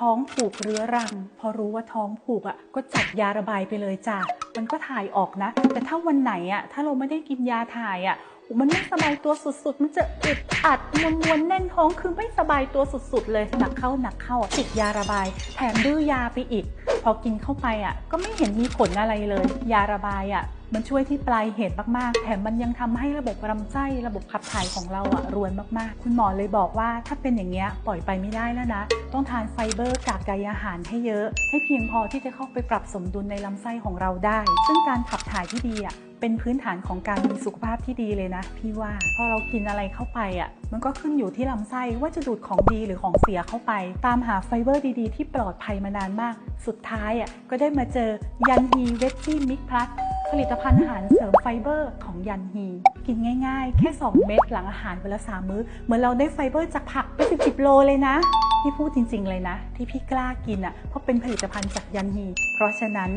ท้องผูกเรื้อรัง พอรู้ว่าท้องผูกอะก็จัดยาระบายไปเลยจ้ะมันก็ถ่ายออกนะ แต่ถ้าวันไหนอะถ้าเราไม่ได้กินยาถ่ายอะมันไม่สบายตัวสุดๆ มันจะอึดอัดมวนมวนๆแน่นท้องคือไม่สบายตัวสุดๆ เลยหนักเข้าหนักเข้าติดยาระบาย แถมดื้อยาไปอีก พอกินเข้าไปอะก็ไม่เห็นมีผลอะไรเลย ยาระบายอะ มันช่วยที่ปลายเหตุมากๆ แถมมันยังทำให้ระบบลำไส้ระบบขับถ่ายของเราอะรวนมากๆ คุณหมอเลยบอกว่าถ้าเป็นอย่างเงี้ยปล่อยไปไม่ได้แล้วนะ ต้องทานไฟเบอร์กากใยอาหารให้เยอะ ให้เพียงพอที่จะเข้าไปปรับสมดุลในลำไส้ของเราได้ ซึ่งการขับถ่ายที่ดีอะเป็นพื้นฐานของการมีสุขภาพที่ดีเลยนะ พี่ว่าพอเรากินอะไรเข้าไปอะมันก็ขึ้นอยู่ที่ลำไส้ว่าจะดูดของดีหรือของเสียเข้าไป ตามหาไฟเบอร์ดีๆ ที่ปลอดภัยมานานมาก สุดท้ายอะก็ได้มาเจอยันฮีเวจจี้มิกพลัส ผลิตภัณฑ์อาหารเสริมไฟเบอร์ของยันฮี กินง่ายๆ แค่ 2 เม็ดหลังอาหารเวลาสามมื้อ เหมือนเราได้ไฟเบอร์จากผักไปสิบสิบโลเลยนะ พี่พูดจริง ๆ เลยนะ ที่พี่กล้ากินอะเพราะเป็นผลิตภัณฑ์จากยันฮี เพราะฉะนั้น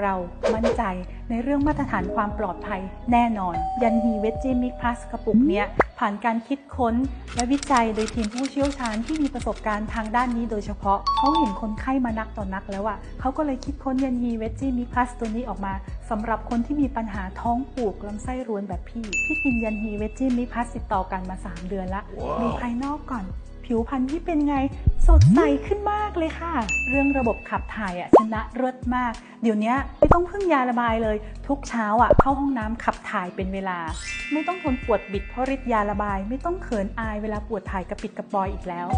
เรามั่นใจในเรื่องมาตรฐานความปลอดภัยแน่นอน ยันฮีเวจจี้มิกพลัสกระปุกเนี้ยผ่านการคิดค้น และวิจัยโดยทีมผู้เชี่ยวชาญที่มีประสบการณ์ทางด้านนี้โดยเฉพาะ เขาเห็นคนไข้มานักต่อนักแล้วอะเขาก็เลยคิดค้นยันฮีเวจจี้มิพลัสตัวนี้ออกมาสำหรับคนที่มีปัญหาท้องผูกลำไส้รวนแบบพี่ที่กินยันฮีเวจจี้มิพลัสติดต่อกันมา 3 เดือนละดูภายนอกก่อน ผิวพรรณที่เป็นไง สดใสขึ้นมากเลยค่ะ เรื่องระบบขับถ่ายอะชนะเลิศมาก เดี๋ยวนี้ไม่ต้องพึ่งยาระบายเลย ทุกเช้าอะเข้าห้องน้ำขับถ่ายเป็นเวลา ไม่ต้องทนปวดบิดเพราะฤทธิ์ยาระบาย ไม่ต้องเขินอายเวลาปวดถ่ายกระปิดกระปอยอีกแล้ว